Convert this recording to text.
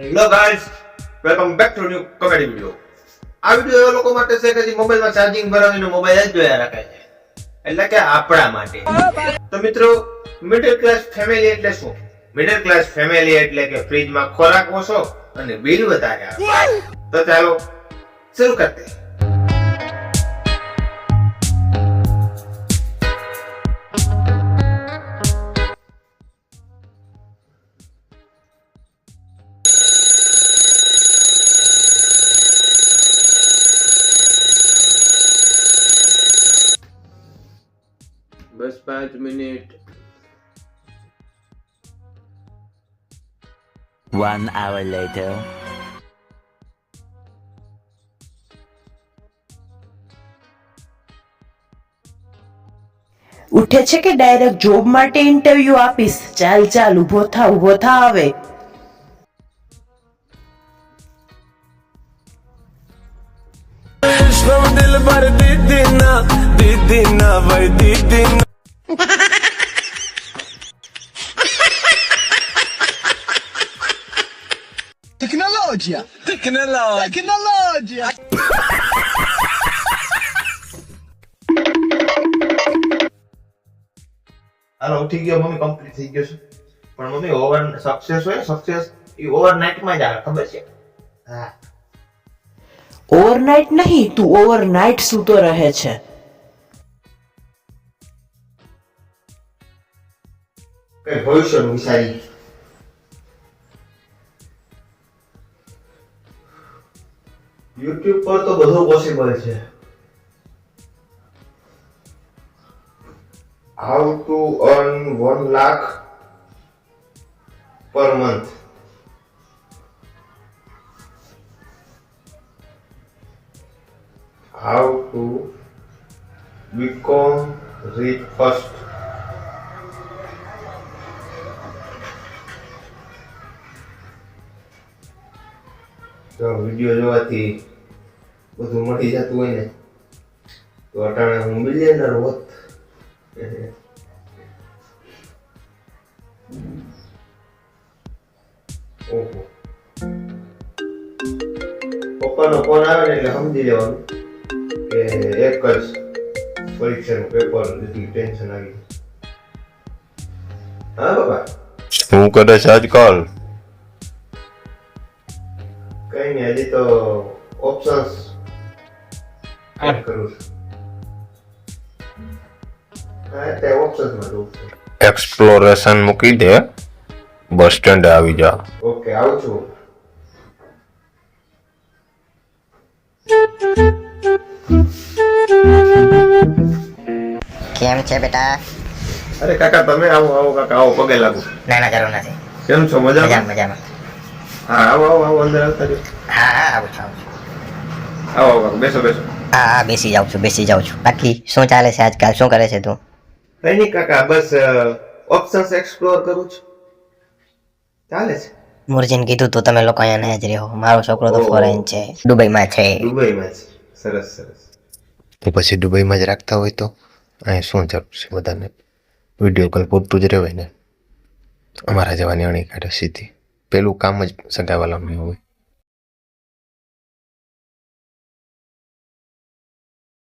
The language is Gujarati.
Hello guys, welcome back to new comedy video. આ વિડિયો એવા લોકો માટે છે કે જે મોબાઈલમાં ચાર્જિંગ ભરાવીને મોબાઈલ જ જોયા રાખે છે. એટલે કે આપણા માટે. તો મિત્રો મિડલ ક્લાસ ફેમિલી એટલે શું? મિડલ ક્લાસ ફેમિલી એટલે કે ફ્રીજમાં ખોરાક ઓછો અને બિલ વધારે તો ચાલો, શરૂ કરતે બસ પાંચ મિનિટ. One hour later. ઉઠે છે કે ડાયરેક્ટ જોબ માટે ઇન્ટરવ્યુ આપીશ? ચાલ ચાલ ઊભો થા ઊભો થા આવે દિલ ભર દીદી ના દીદી ના ભાઈ દીદી Tecnologia! Tecnologia Tecnologia! હાલો ઉઠી ગયો મમ્મી કમ્પ્લીટ થઈ ગયો છે. પણ મમ્મી ઓવર સક્સેસ હોય સક્સેસ એ ઓવરનાઇટમાં જ આવે ખબર છે? હા. ઓવરનાઇટ નહીં તું ઓવરનાઇટ સૂતો રહે છે. કઈ ભવિષ્યનું વિચારી યુટ્યુબ પર તો બધું પોસિબલ છે. How to earn one lakh per month how to become rich first તો વીડિયો જોવાથી બધું મળી જતું હોય ને, તો અટાણે હું મિલિયનર હોત. ઓહો. પપ્પાનો ફોન આવે ને એટલે સમજી લેવાનું કે એક જ પરીક્ષાનું પેપર લીધી ટેન્શન આવી હા બાપા કરે છે આજકાલ? કઈ નહીં હજી તો ઓપ્શન્સ એડ કરું છું. હા એટલે ઓપ્શન્સમાં જોઉં છું. એક્સપ્લોરેશન મૂકી દે બસ સ્ટેન્ડ આવી જા. ઓકે આવું છું. કેમ છે બેટા? અરે કાકા તમે આવો આવો કાકા આવો પગે લાગો. ના ના જરૂર નથી. કેમ છો મજામાં મજામાં. હા આવો આવો આવો અંદર આવતા રહ્યો હા હા આવું છું આવો આવો બેસો બેસો. હા હા બેસી જાઉં છું બેસી જાઉં છું. બાકી શું ચાલે છે આજકાલ? શું કરે છે તું? કઈ નહીં કાકા બસ ઓપ્શન્સ એક્સપ્લોર કરું છું. ચાલે છે? મુરજીને કીધું તું તમે લોકો અહીંયા નહીં જ રહો. મારો છોકરો તો. ફોરેન છે. દુબઈમાં છે. દુબઈમાં છે. સરસ સરસ. તો પછી દુબઈમાં જ રાખતા હોય તો? અહીં શું જરૂર છે બધાને? વીડિયો કોલ પૂરતું જ રહેવાય ને? અમારા જવાની અણી કાઢે સીધી. પેલું કામ જ સગાવાલાનું હોય.